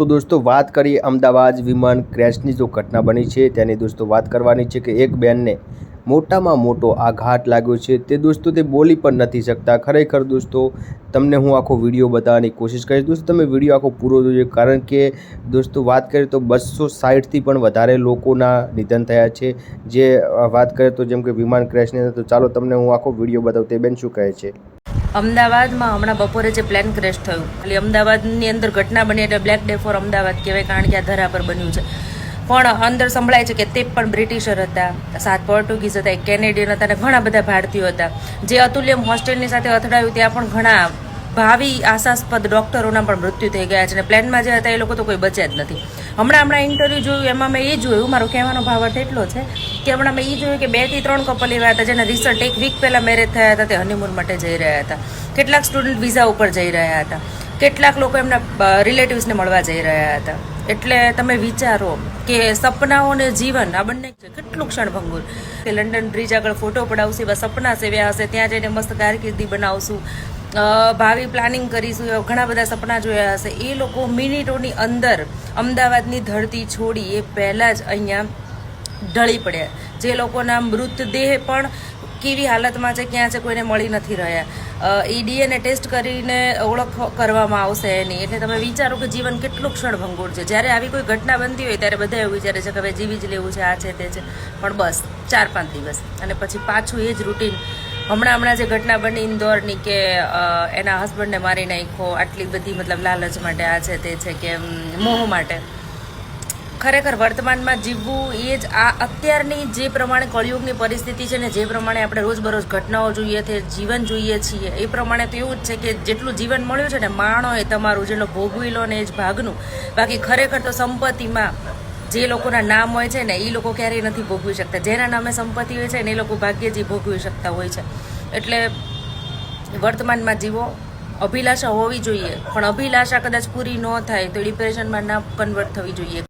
તો દોસ્તો, વાત કરીએ અમદાવાદ વિમાન ક્રેશની જો ઘટના બની છે, તેની દોસ્તો વાત કરવાની છે કે એક બેનને મોટામાં મોટો આઘાત લાગ્યો છે. તે દોસ્તો, તે બોલી પણ નથી શકતા. ખરેખર દોસ્તો, તમને હું આખો વીડિયો બતાવવાની કોશિશ કરીશ. દોસ્તો, તમે વીડિયો આખો પૂરો જોજો, કારણ કે દોસ્તો, વાત કરીએ તો બસો સાઠથી પણ વધારે લોકોના નિધન થયા છે. જે વાત કરીએ તો જેમ કે વિમાન ક્રેશની તો ચાલો તમને હું આખો વીડિયો બતાવું. તે બેન શું કહે છે? અમદાવાદમાં હમણાં બપોરે જે પ્લેન ક્રેશ થયું. ખાલી અમદાવાદની અંદર ઘટના બની એટલે બ્લેક ડે ફોર અમદાવાદ કહેવાય કારણ કે આ ધરા પર બન્યું છે. પણ અંદર સંભળાય છે કે તે પણ બ્રિટિશર હતા. સાત પોર્ટુગીઝ હતા, એક કેનેડિયન હતા અને ઘણા બધા ભારતીયો હતા. જે અતુલ્યમ હોસ્ટેલની સાથે અથડાયું, ત્યાં પણ ઘણા ભાવિ આશાસ્પદ ડૉક્ટરોના પણ મૃત્યુ થઈ ગયા છે અને પ્લેનમાં જે હતા એ લોકો તો કોઈ બચ્યા જ નથી. હમણાં હમણાં ઇન્ટરવ્યૂ જોયું, એમાં મેં એ જોયું, મારો કહેવાનો ભાવ એટલો છે કે હમણાં મેં એ જોયું કે બેથી ત્રણ કપલ એવા હતા જેના રિસન્ટ એક વીક પહેલાં મેરેજ થયા હતા, તે હનીમૂન માટે જઈ રહ્યા હતા. કેટલાક સ્ટુડન્ટ વિઝા ઉપર જઈ રહ્યા હતા. કેટલાક લોકો એમના રિલેટિવ્સને મળવા જઈ રહ્યા હતા. એટલે તમે વિચારો કે સપનાઓ અને જીવન આ બંને કેટલું ક્ષણભંગુર. કે લંડન બ્રિજ આગળ ફોટો પડાવશું, એવા સપના સેવ્યા હશે, ત્યાં જઈને મસ્ત કારકિર્દી બનાવશું. ભાવિ પ્લાનિંગ કરીશું, એવા ઘણા બધા સપના જોયા હશે. એ લોકો મિનિટોની અંદર અમદાવાદની ધરતી છોડી એ પહેલાં જ અહીંયા ઢળી પડ્યા. જે લોકોના મૃતદેહ પણ કેવી હાલતમાં છે, ક્યાં છે, કોઈને મળી નથી રહ્યા. એ ડીએનએ ટેસ્ટ કરીને ઓળખ કરવામાં આવશે એની. એટલે તમે વિચારો કે જીવન કેટલું ક્ષણભંગુર છે. જ્યારે આવી કોઈ ઘટના બનતી હોય, ત્યારે બધા એવું વિચારે છે કે હવે જીવી જ લેવું છે, આ છે, તે છે. પણ બસ, ચાર પાંચ દિવસ. અને પછી પાછું એ જ રૂટીન હમણાં હમણાં જે ઘટના બની ઇન્દોરની કે એના હસબન્ડને મારી નાખ્યો, આટલી બધી મતલબ લાલચ માટે આ છે તે છે કે મોહ માટે. ખરેખર વર્તમાનમાં જીવવું એ જ આ અત્યારની જે પ્રમાણે કળિયુગની પરિસ્થિતિ છે ને, જે પ્રમાણે આપણે રોજબરોજ ઘટનાઓ જોઈએ છે, જીવન જોઈએ છીએ, એ પ્રમાણે તો એવું જ છે કે જેટલું જીવન મળ્યું છે ને માણો એ તમારું જેટલો ભોગવી લો ને એ જ ભાગનું. બાકી ખરેખર તો સંપત્તિમાં જે લોકોના નામ હોય છે ને એ લોકો ક્યારેય નથી ભોગવી શકતા. જેના નામે સંપત્તિ હોય છે ને, એ લોકો ભાગ્યે જ ભોગવી શકતા હોય છે. એટલે વર્તમાનમાં જીવો અભિલાષા હોવી જોઈએ. પણ અભિલાષા કદાચ પૂરી ન થાય તો ડિપ્રેશનમાં ના કન્વર્ટ થવી જોઈએ.